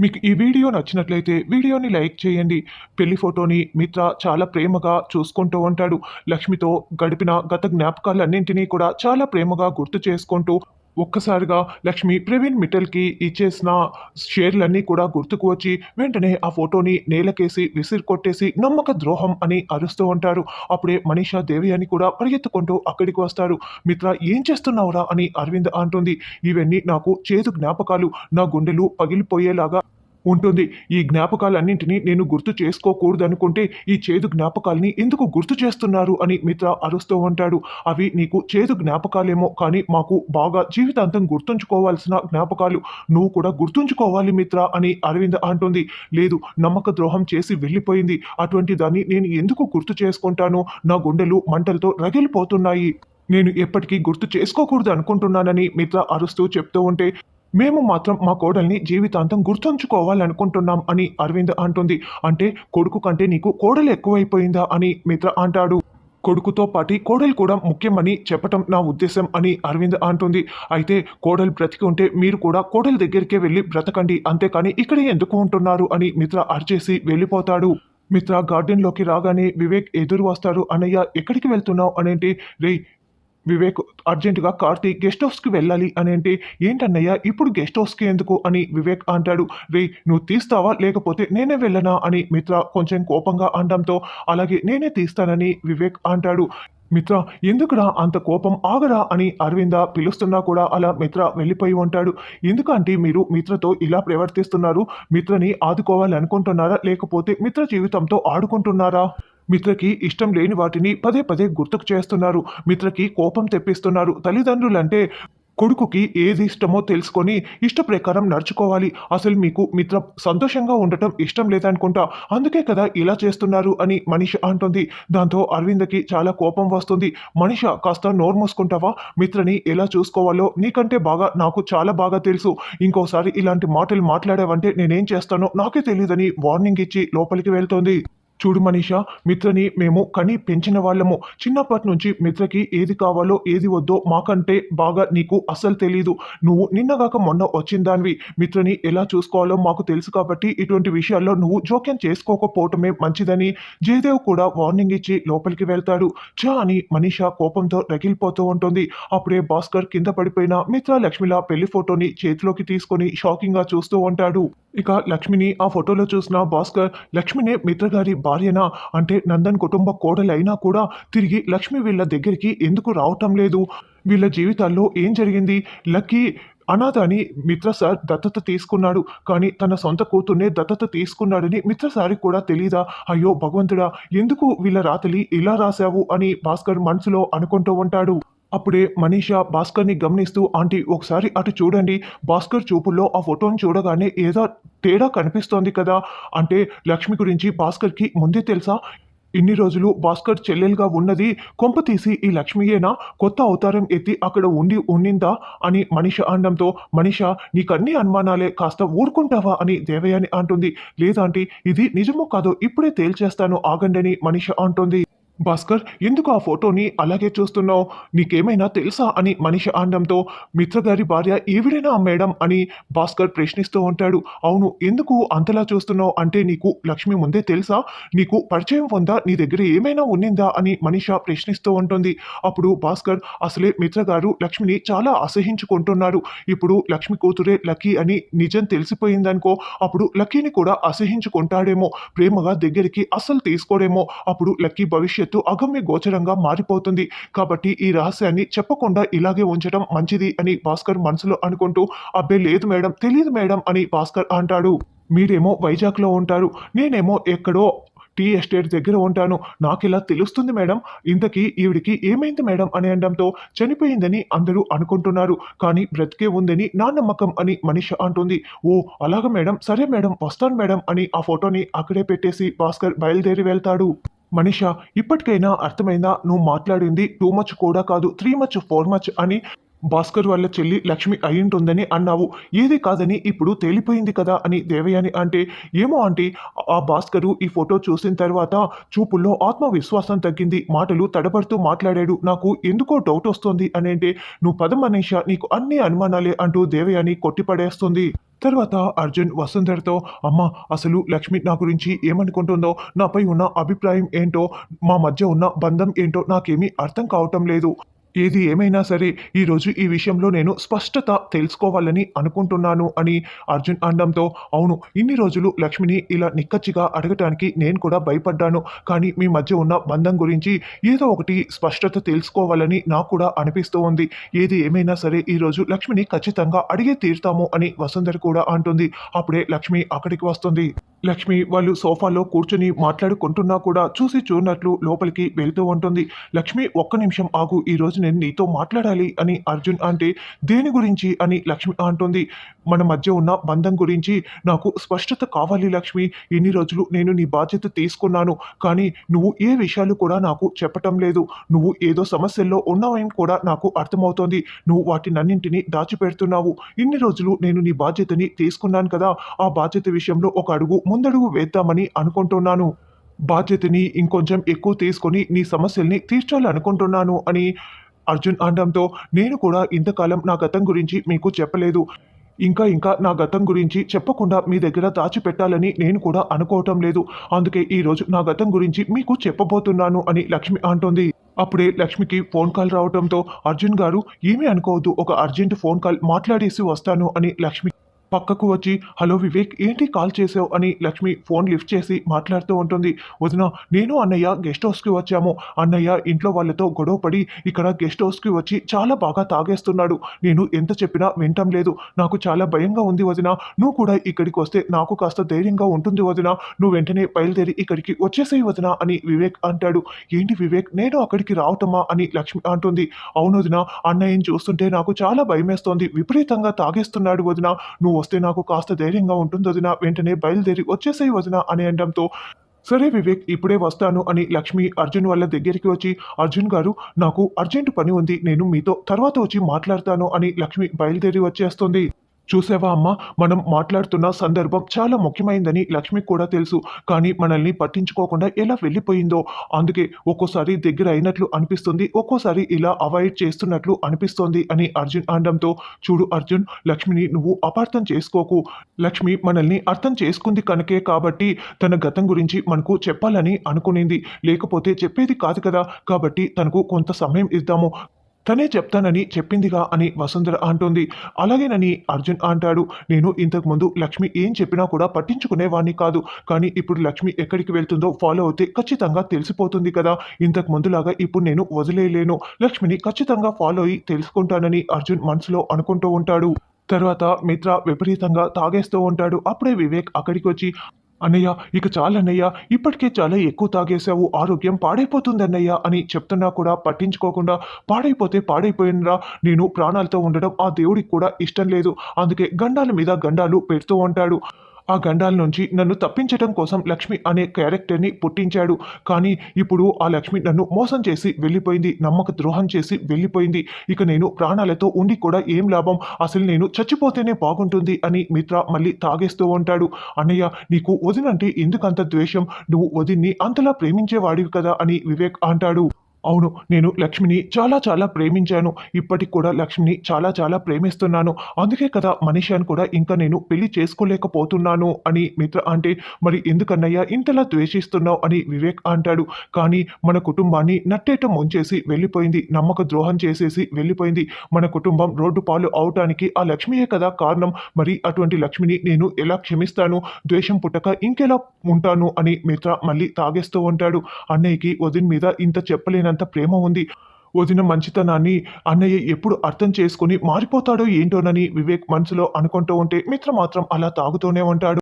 మీకు ఈ వీడియో నచ్చినట్లయితే వీడియోని లైక్ చేయండి. పెళ్ళి ఫోటోని మిత్ర చాలా ప్రేమగా చూసుకుంటూ ఉంటాడు. లక్ష్మితో గడిపిన గత జ్ఞాపకాలన్నింటినీ కూడా చాలా ప్రేమగా గుర్తు చేసుకుంటూ ఒక్కసారిగా లక్ష్మి ప్రవీణ్ మిట్టల్కి ఇచ్చేసిన షేర్లన్నీ కూడా గుర్తుకు వచ్చి వెంటనే ఆ ఫోటోని నేలకేసి విసిరి కొట్టేసి నమ్మక ద్రోహం అని అరుస్తూ ఉంటారు. అప్పుడే మనీషా దేవి అని కూడా పరిగెత్తుకుంటూ అక్కడికి వస్తారు. మిత్ర ఏం చేస్తున్నావురా అని అరవింద్ అంటుంది. ఇవన్నీ నాకు చేదు జ్ఞాపకాలు. నా గుండెలు పగిలిపోయేలాగా ఉంటుంది. ఈ జ్ఞాపకాలన్నింటినీ నేను గుర్తు చేసుకోకూడదనుకుంటే ఈ చేదు జ్ఞాపకాల్ని ఎందుకు గుర్తు చేస్తున్నారు అని మిత్ర అరుస్తూ ఉంటాడు. అవి నీకు చేదు జ్ఞాపకాలేమో కానీ మాకు బాగా జీవితాంతం గుర్తుంచుకోవాల్సిన జ్ఞాపకాలు. నువ్వు కూడా గుర్తుంచుకోవాలి మిత్ర అని అరవింద్ అంటుంది. లేదు నమ్మక ద్రోహం చేసి వెళ్ళిపోయింది. అటువంటి దాన్ని నేను ఎందుకు గుర్తు చేసుకుంటాను? నా గుండెలు మంటలతో రగిలిపోతున్నాయి. నేను ఎప్పటికీ గుర్తు చేసుకోకూడదు అనుకుంటున్నానని మిత్ర అరుస్తూ చెప్తూ ఉంటే మేము మాత్రం మా కోడల్ని జీవితాంతం గుర్తుంచుకోవాలనుకుంటున్నాం అని అరవింద్ అంటుంది. అంటే కొడుకు కంటే నీకు కోడలు ఎక్కువైపోయిందా అని మిత్ర అంటాడు. కొడుకుతో పాటి కోడలు కూడా ముఖ్యమని చెప్పటం నా ఉద్దేశం అని అరవింద్ అంటుంది. అయితే కోడలు బ్రతికి ఉంటే మీరు కూడా కోడలు దగ్గరికే వెళ్ళి బ్రతకండి. అంతేకాని ఇక్కడ ఎందుకు ఉంటున్నారు అని మిత్ర అరిచేసి వెళ్ళిపోతాడు. మిత్ర గార్డెన్లోకి రాగానే వివేక్ ఎదురు వస్తాడు. అన్నయ్య ఎక్కడికి వెళ్తున్నావు? అనేంటి రే వివేక్ అర్జెంటుగా కార్తీ గెస్ట్ హౌస్కి వెళ్ళాలి అని అంటే ఏంటన్నయ్య ఇప్పుడు గెస్ట్ హౌస్కి ఎందుకు? అని వివేక్ అంటాడు. రే నువ్వు తీస్తావా? లేకపోతే నేనే వెళ్ళనా? అని మిత్ర కొంచెం కోపంగా అనడంతో అలాగే నేనే తీస్తానని వివేక్ అంటాడు. మిత్ర ఎందుకురా అంత కోపం? ఆగరా? అని అరవింద పిలుస్తున్నా కూడా అలా మిత్ర వెళ్ళిపోయి ఉంటాడు. ఎందుకంటే మీరు మిత్రతో ఇలా ప్రవర్తిస్తున్నారు? మిత్రని ఆదుకోవాలనుకుంటున్నారా? లేకపోతే మిత్ర జీవితంతో ఆడుకుంటున్నారా? మిత్రకి ఇష్టం లేని వాటిని పదే పదే గుర్తుకు చేస్తున్నారు. మిత్రకి కోపం తెప్పిస్తున్నారు. తల్లిదండ్రులంటే కొడుకుకి ఏది ఇష్టమో తెలుసుకొని ఇష్ట ప్రకారం నడుచుకోవాలి. అసలు మీకు మిత్ర సంతోషంగా ఉండటం ఇష్టం లేదనుకుంటా. అందుకే కదా ఇలా చేస్తున్నారు అని మనిష అంటుంది. దాంతో అరవింద్కి చాలా కోపం వస్తుంది. మనిష కాస్త నోరు మూసుకుంటావా? మిత్రని ఎలా చూసుకోవాలో నీకంటే బాగా నాకు చాలా బాగా తెలుసు. ఇంకోసారి ఇలాంటి మాటలు మాట్లాడావంటే నేనేం చేస్తానో నాకే తెలియదని వార్నింగ్ ఇచ్చి లోపలికి వెళ్తోంది. చూడు మనీషా మిత్రని మేము కని పెంచిన వాళ్ళము. చిన్నప్పటి నుంచి మిత్రకి ఏది కావాలో ఏది వద్దో మాకంటే బాగా నీకు అస్సలు తెలీదు. నువ్వు నిన్నగాక మొన్న వచ్చిన దానివి మిత్రని ఎలా చూసుకోవాలో మాకు తెలుసు కాబట్టి ఇటువంటి విషయాల్లో నువ్వు జోక్యం చేసుకోకపోవటమే మంచిదని జయదేవ్ కూడా వార్నింగ్ ఇచ్చి లోపలికి వెళ్తాడు. చా అని మనీషా కోపంతో రగిలిపోతూ ఉంటుంది. అప్పుడే భాస్కర్ కింద పడిపోయిన మిత్ర లక్ష్మిల పెళ్ళి ఫోటోని చేతిలోకి తీసుకొని షాకింగ్గా చూస్తూ ఉంటాడు. ఇక లక్ష్మిని ఆ ఫోటోలో చూసిన భాస్కర్ లక్ష్మినే మిత్ర గారి భార్యనా? అంటే నందన్ కుటుంబ కోడలైనా కూడా తిరిగి లక్ష్మి వీళ్ళ దగ్గరికి ఎందుకు రావటం లేదు? వీళ్ళ జీవితాల్లో ఏం జరిగింది? లక్కీ అనాథ అని మిత్ర సార్ దత్తత తీసుకున్నాడు. కానీ తన సొంత కూతుర్నే దత్తత తీసుకున్నాడని మిత్ర సారికి కూడా తెలీదా? అయ్యో భగవంతుడా ఎందుకు వీళ్ళ రాతలి ఇలా రాశావు అని భాస్కర్ మనసులో అనుకుంటూ ఉంటాడు. అప్పుడే మనీషా భాస్కర్ని గమనిస్తూ ఆంటీ ఒకసారి అటు చూడండి. భాస్కర్ చూపుల్లో ఆ ఫోటోని చూడగానే ఏదో తేడా కనిపిస్తోంది కదా. అంటే లక్ష్మి గురించి భాస్కర్కి ముందే తెలుసా? ఇన్ని రోజులు భాస్కర్ చెల్లెలుగా ఉన్నది. కొంప తీసి ఈ లక్ష్మియేనా? కొత్త అవతారం ఎత్తి అక్కడ ఉండి ఉండిందా అని మనిష అనడంతో మనిష నీకన్నీ అనుమానాలే. కాస్త ఊరుకుంటావా? అని దేవయాని అంటుంది. లేదంటే ఇది నిజమో కాదో ఇప్పుడే తేల్చేస్తాను. ఆగండని మనిష అంటుంది. భాస్కర్ ఎందుకు ఆ ఫోటోని అలాగే చూస్తున్నావు? నీకేమైనా తెలుసా అని మనిషి అనడంతో మిత్రగారి భార్య ఈవిడేనా మేడం అని భాస్కర్ ప్రశ్నిస్తూ ఉంటాడు. అవును ఎందుకు అంతలా చూస్తున్నావు? అంటే నీకు లక్ష్మి ముందే తెలుసా? నీకు పరిచయం ఉందా? నీ దగ్గర ఏమైనా ఉన్నిందా? అని మనిష ప్రశ్నిస్తూ ఉంటుంది. అప్పుడు భాస్కర్ అసలే మిత్రగారు లక్ష్మిని చాలా అసహించుకుంటున్నారు. ఇప్పుడు లక్ష్మి కూతురే లక్కీ అని నిజం తెలిసిపోయిందనుకో అప్పుడు లక్కీని కూడా అసహించుకుంటాడేమో ప్రేమగా దగ్గరికి అస్సలు తీసుకోడేమో అప్పుడు లక్కీ భవిష్యత్ భవిష్యత్తు అగమ్య గోచరంగా మారిపోతుంది. కాబట్టి ఈ రహస్యాన్ని చెప్పకుండా ఇలాగే ఉంచడం మంచిది అని భాస్కర్ మనసులో అనుకుంటూ అబ్బే లేదు మేడం తెలియదు మేడం అని భాస్కర్ అంటాడు. మీరేమో వైజాగ్లో ఉంటారు. నేనేమో ఎక్కడో టీ ఎస్టేట్ దగ్గర ఉంటాను. నాకు ఇలా తెలుస్తుంది మేడం. ఇంతకీ ఈవిడికి ఏమైంది మేడం అని అనడంతో చనిపోయిందని అందరూ అనుకుంటున్నారు. కానీ బ్రతికే ఉందని నా నమ్మకం అని మనిష అంటుంది. ఓ అలాగ మేడం. సరే మేడం వస్తాను మేడం అని ఆ ఫోటోని అక్కడే పెట్టేసి భాస్కర్ బయలుదేరి వెళ్తాడు. మనిష ఇప్పటికైనా అర్థమైందా? నువ్వు మాట్లాడింది టూ మచ్ కూడా కాదు త్రీ మచ్ ఫోర్ మచ్ అని భాస్కర్ వాళ్ళ చెల్లి లక్ష్మి అయ్యుంటుందని అన్నావు. ఏది కాదని ఇప్పుడు తేలిపోయింది కదా అని దేవయాని అంటే ఏమో అంటే ఆ భాస్కరు ఈ ఫోటో చూసిన తర్వాత చూపుల్లో ఆత్మవిశ్వాసం తగ్గింది. మాటలు తడబడుతూ మాట్లాడాడు. నాకు ఎందుకో డౌట్ వస్తుంది అని అంటే నువ్వు పదం మనీష నీకు అన్ని అనుమానాలే అంటూ దేవయాని కొట్టిపడేస్తుంది. తర్వాత అర్జున్ వసుంధరతో అమ్మ అసలు లక్ష్మి నా గురించి ఏమనుకుంటుందో నాపై ఉన్న అభిప్రాయం ఏంటో మా మధ్య ఉన్న బంధం ఏంటో నాకేమీ అర్థం కావటం లేదు. ఏది ఏమైనా సరే ఈరోజు ఈ విషయంలో నేను స్పష్టత తెలుసుకోవాలని అనుకుంటున్నాను అని అర్జున్ అనడంతో అవును ఇన్ని రోజులు లక్ష్మిని ఇలా నిక్కచ్చిగా అడగటానికి నేను కూడా భయపడ్డాను. కానీ మీ మధ్య ఉన్న బంధం గురించి ఏదో ఒకటి స్పష్టత తెలుసుకోవాలని నాకు కూడా అనిపిస్తూ ఉంది. ఏది ఏమైనా సరే ఈరోజు లక్ష్మిని ఖచ్చితంగా అడిగే తీరుతాము అని వసుంధర కూడా అంటుంది. అప్పుడే లక్ష్మి అక్కడికి వస్తుంది. లక్ష్మి వాళ్ళు సోఫాలో కూర్చుని మాట్లాడుకుంటున్నా కూడా చూసి చూడనట్లు లోపలికి వెళ్తూ ఉంటుంది. లక్ష్మి ఒక్క నిమిషం ఆగు. ఈ రోజు నేను నీతో మాట్లాడాలి అని అర్జున్ అంటే దేని గురించి అని లక్ష్మి అంటుంది. మన మధ్య ఉన్న బంధం గురించి నాకు స్పష్టత కావాలి లక్ష్మి. ఎన్ని రోజులు నేను నీ బాధ్యత తీసుకున్నాను. కానీ నువ్వు ఏ విషయాలు కూడా నాకు చెప్పటం లేదు. నువ్వు ఏదో సమస్యల్లో ఉన్నావని కూడా నాకు అర్థమవుతోంది. నువ్వు వాటినన్నింటినీ దాచిపెడుతున్నావు. ఇన్ని రోజులు నేను నీ బాధ్యతని తీసుకున్నాను కదా. ఆ బాధ్యత విషయంలో ఒక అడుగు ముందడుగు వేద్దామని అనుకుంటున్నాను. బాధ్యతని ఇంకొంచెం ఎక్కువ తీసుకొని నీ సమస్యల్ని తీర్చాలనుకుంటున్నాను అని అర్జున్ అనడంతో నేను కూడా ఇంతకాలం నా గతం గురించి మీకు చెప్పలేదు. ఇంకా ఇంకా నా గతం గురించి చెప్పకుండా మీ దగ్గర దాచిపెట్టాలని నేను కూడా అనుకోవటం లేదు. అందుకే ఈరోజు నా గతం గురించి మీకు చెప్పబోతున్నాను అని లక్ష్మి అంటోంది. అప్పుడే లక్ష్మికి ఫోన్ కాల్ రావడంతో అర్జున్ గారు ఏమీ అనుకోవద్దు. ఒక అర్జెంట్ ఫోన్ కాల్ మాట్లాడేసి వస్తాను అని లక్ష్మి పక్కకు వచ్చి హలో వివేక్ ఏంటి కాల్ చేసావు? అని లక్ష్మి ఫోన్ లిఫ్ట్ చేసి మాట్లాడుతూ ఉంటుంది. వదిన నేను అన్నయ్య గెస్ట్ హౌస్కి వచ్చాము. అన్నయ్య ఇంట్లో వాళ్ళతో గొడవ పడి ఇక్కడ గెస్ట్ హౌస్కి వచ్చి చాలా బాగా తాగేస్తున్నాడు. నేను ఎంత చెప్పినా వింటం లేదు. నాకు చాలా భయంగా ఉంది వదిన. నువ్వు కూడా ఇక్కడికి వస్తే నాకు కాస్త ధైర్యంగా ఉంటుంది వదిన. నువ్వు వెంటనే బయలుదేరి ఇక్కడికి వచ్చేసేయి వదిన అని వివేక్ అంటాడు. ఏంటి వివేక్ నేను అక్కడికి రావటమా? అని లక్ష్మి అంటుంది. అవును వదిన అన్నయ్యని చూస్తుంటే నాకు చాలా భయమేస్తోంది. విపరీతంగా తాగేస్తున్నాడు వదిన. నువ్వు వస్తే నాకు కాస్త ధైర్యంగా ఉంటుంది వదిన. వెంటనే బయలుదేరి వచ్చేసేయి వదిన అని అనడంతో సరే వివేక్ ఇప్పుడే వస్తాను అని లక్ష్మి అర్జున్ వాళ్ళ దగ్గరికి వచ్చి అర్జున్ గారు నాకు అర్జెంట్ పని ఉంది నేను మీతో తర్వాత వచ్చి మాట్లాడతాను అని లక్ష్మి బయలుదేరి వచ్చేస్తుంది. చూసావా అమ్మ? మనం మాట్లాడుతున్న సందర్భం చాలా ముఖ్యమైందని లక్ష్మికి కూడా తెలుసు. కానీ మనల్ని పట్టించుకోకుండా ఎలా వెళ్ళిపోయిందో? అందుకే ఒక్కోసారి దగ్గర అయినట్లు అనిపిస్తుంది ఒక్కోసారి ఇలా అవాయిడ్ చేస్తున్నట్లు అనిపిస్తోంది అని అర్జున్ అనడంతో చూడు అర్జున్ లక్ష్మిని నువ్వు అపార్థం చేసుకోకు. లక్ష్మి మనల్ని అర్థం చేసుకుంది కనుకే కాబట్టి తన గతం గురించి మనకు చెప్పాలని అనుకునింది. లేకపోతే చెప్పేది కాదు కదా. కాబట్టి తనకు కొంత సమయం ఇద్దాము. తనే చెప్తానని చెప్పిందిగా అని వసుంధర అంటుంది. అలాగేనని అర్జున్ అంటాడు నేను ఇంతకు ముందు లక్ష్మి ఏం చెప్పినా కూడా పట్టించుకునేవాణ్ణి కాదు. కానీ ఇప్పుడు లక్ష్మి ఎక్కడికి వెళ్తుందో ఫాలో అవుతే ఖచ్చితంగా తెలిసిపోతుంది కదా. ఇంతకు ముందులాగా ఇప్పుడు నేను వదిలేయలేను. లక్ష్మిని ఖచ్చితంగా ఫాలో అయ్యి తెలుసుకుంటానని అర్జున్ మనసులో అనుకుంటూ ఉంటాడు. తర్వాత మిత్ర విపరీతంగా తాగేస్తూ ఉంటాడు. అప్పుడే వివేక్ అక్కడికి వచ్చి అన్నయ్య ఇక చాలన్నయ్య ఇప్పటికే చాలా ఎక్కువ తాగేశావు ఆరోగ్యం పాడైపోతుంది అన్నయ్య అని చెప్తున్నా కూడా పట్టించుకోకుండా పాడైపోతే పాడైపోయినరా నేను ప్రాణాలతో ఉండడం ఆ దేవుడికి కూడా ఇష్టం లేదు. అందుకే గండాల మీద గండాలు పెడుతూ ఉంటాడు. ఆ గండాల నుంచి నన్ను తప్పించడం కోసం లక్ష్మి అనే క్యారెక్టర్ని పుట్టించాడు. కానీ ఇప్పుడు ఆ లక్ష్మి నన్ను మోసం చేసి వెళ్ళిపోయింది. నమ్మక ద్రోహం చేసి వెళ్ళిపోయింది. ఇక నేను ప్రాణాలతో ఉండి కూడా ఏం లాభం? అసలు నేను చచ్చిపోతేనే బాగుంటుంది అని మిత్ర మళ్ళీ తాగేస్తూ ఉంటాడు. అన్నయ్య నీకు వదినంటే ఎందుకంత ద్వేషం? నువ్వు వదిన్ని అంతలా ప్రేమించేవాడివి కదా అని వివేక్ అంటాడు. అవును నేను లక్ష్మిని చాలా చాలా ప్రేమించాను. ఇప్పటికి కూడా లక్ష్మిని చాలా చాలా ప్రేమిస్తున్నాను. అందుకే కదా మనిషాన్ని కూడా ఇంకా నేను పెళ్ళి చేసుకోలేకపోతున్నాను అని మిత్ర అంటే మరి ఎందుకన్నయ్యా ఇంతలా ద్వేషిస్తున్నావు అని వివేక్ అంటాడు. కానీ మన కుటుంబాన్ని నట్టేట ముంచేసి వెళ్ళిపోయింది. నమ్మక ద్రోహం చేసేసి వెళ్ళిపోయింది. మన కుటుంబం రోడ్డు పాలు అవటానికి ఆ లక్ష్మియే కదా కారణం. మరి అటువంటి లక్ష్మిని నేను ఎలా క్షమిస్తాను? ద్వేషం పుట్టక ఇంకెలా ఉంటాను? అని మిత్ర మళ్ళీ తాగేస్తూ ఉంటాడు. అన్నయ్యకి వదిన మీద ఇంత చెప్పలేనంత ప్రేమ ఉంది. వదిన మంచితనాన్ని అన్నయ్య ఎప్పుడు అర్థం చేసుకుని మారిపోతాడో ఏంటోనని వివేక్ మనసులో అనుకుంటూ ఉంటే మిత్ర మాత్రం అలా తాగుతూనే ఉంటాడు.